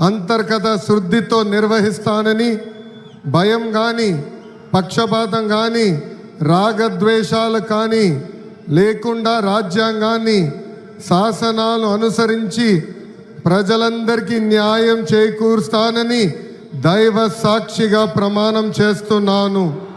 అంతర్గత శుద్ధితో నిర్వహిస్తానని భయం కానీ పక్షపాతం కానీ రాగద్వేషాలు కానీ లేకుండా రాజ్యాంగాన్ని శాసనాలు అనుసరించి ప్రజలందరికీ న్యాయం చేకూరుస్తానని దైవ సాక్షిగా ప్రమాణం చేస్తున్నాను.